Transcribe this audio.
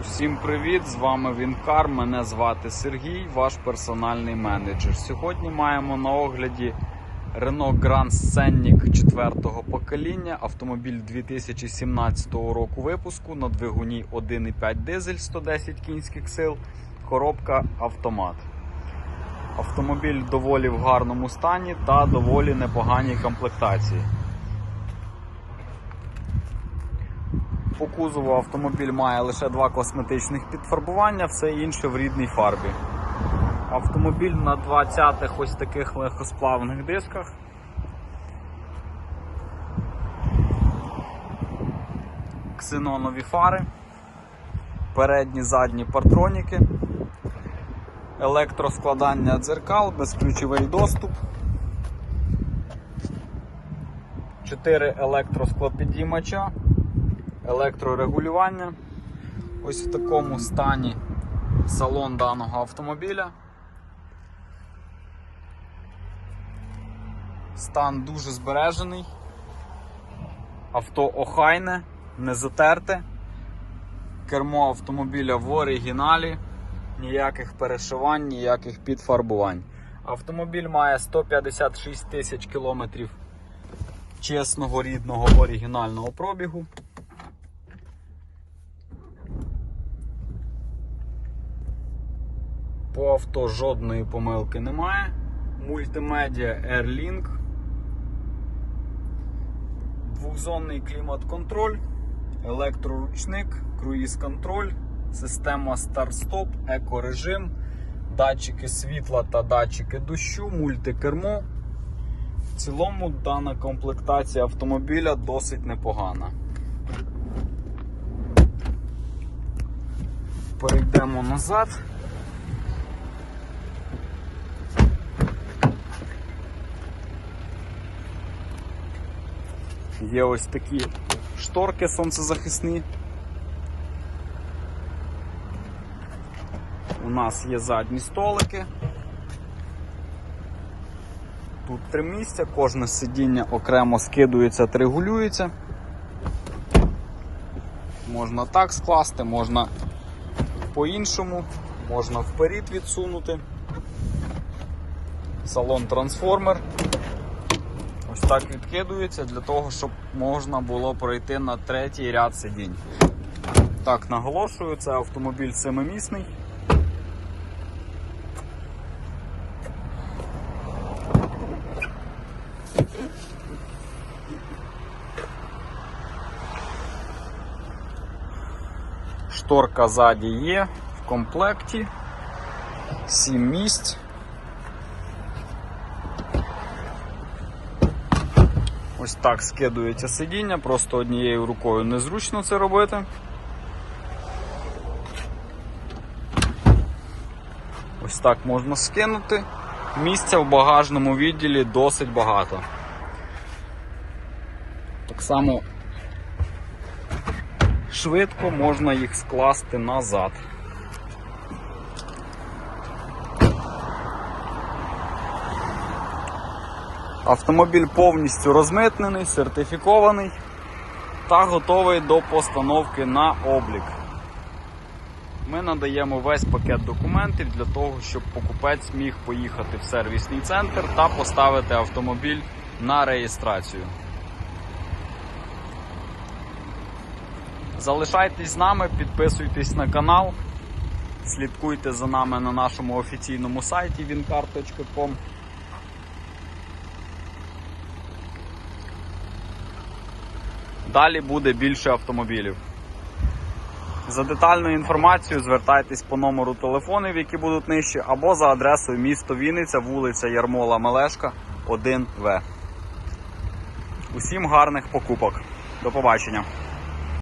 Усім привіт! З вами Вінкар. Мене звати Сергій, ваш персональний менеджер. Сьогодні маємо на огляді Renault Grand Scenic 4-го покоління. Автомобіль 2017 року випуску на двигуні 1,5 дизель 110 кінських сил, коробка автомат. Автомобіль доволі в гарному стані та доволі непоганій комплектації. По кузову автомобіль має лише два косметичних підфарбування, все інше в рідній фарбі. Автомобіль на 20-х ось таких легкосплавних дисках. Ксенонові фари, передні задні партроніки, електроскладання дзеркал, безключовий доступ. 4 електросклопідіймача електрорегулювання. Ось в такому стані салон даного автомобіля. Стан дуже збережений. Авто охайне, не затерте. Кермо автомобіля в оригіналі, ніяких перешивань, ніяких підфарбувань. Автомобіль має 156 тисяч кілометрів чесного рідного оригінального пробігу. По авто жодної помилки немає. Мультимедіа Airlink. Двохзонний клімат-контроль, електроручник, круїз-контроль, система старт-стоп, екорежим, датчики світла та датчики дощу, мультикермо. В цілому дана комплектація автомобіля досить непогана. Перейдемо назад. Є ось такі шторки сонцезахисні. У нас є задні столики. Тут три місця, кожне сидіння окремо скидується та регулюється. Можна так скласти, можна по-іншому, можна вперед відсунути. Салон трансформер. Ось так відкидується для того, щоб можна було пройти на третій ряд сидінь. Так, наголошую, це автомобіль семимісний. Шторка ззаді є в комплекті. 7 місць. Ось так скидується сидіння, просто однією рукою незручно це робити. Ось так можна скинути. Місця в багажному відділі досить багато. Так само швидко можна їх скласти назад. Автомобіль повністю розмитнений, сертифікований та готовий до постановки на облік. Ми надаємо весь пакет документів для того, щоб покупець міг поїхати в сервісний центр та поставити автомобіль на реєстрацію. Залишайтесь з нами, підписуйтесь на канал, слідкуйте за нами на нашому офіційному сайті wincar.com. Далі буде більше автомобілів. За детальною інформацією звертайтесь по номеру телефонів, які будуть нижче, або за адресою місто Вінниця, вулиця Ярмола Мелешка, 1В. Усім гарних покупок. До побачення.